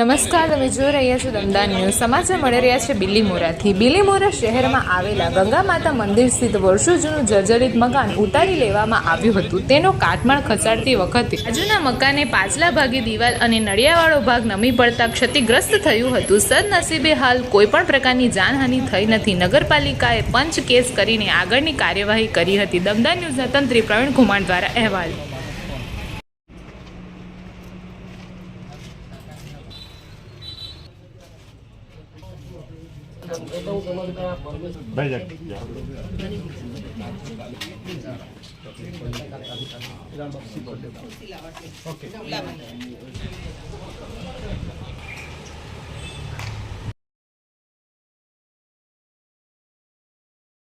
નમસ્કાર, તમે જોઈ રહ્યા છો દમદાર ન્યૂઝ. સમાચાર મળી રહ્યા છે બિલીમોરાથી. બિલીમોરા શહેરમાં આવેલા ગંગા માતા મંદિર સ્થિત વર્ષો જૂનું જર્જરિત મકાન ઉતારી લેવામાં આવ્યું હતું. તેનો કાટમાળ ખસાડતી વખતે બાજુના મકાને પાછલા ભાગે દિવાલ અને નળિયાવાળો ભાગ નમી પડતા ક્ષતિગ્રસ્ત થયું હતું. સદનસીબે હાલ કોઈપણ પ્રકારની જાનહાનિ થઈ નથી. નગરપાલિકાએ પંચ કેસ કરીને આગળની કાર્યવાહી કરી હતી. દમદાર ન્યૂઝના તંત્રી પ્રવીણ કુમાર દ્વારા અહેવાલ ભાઈ જા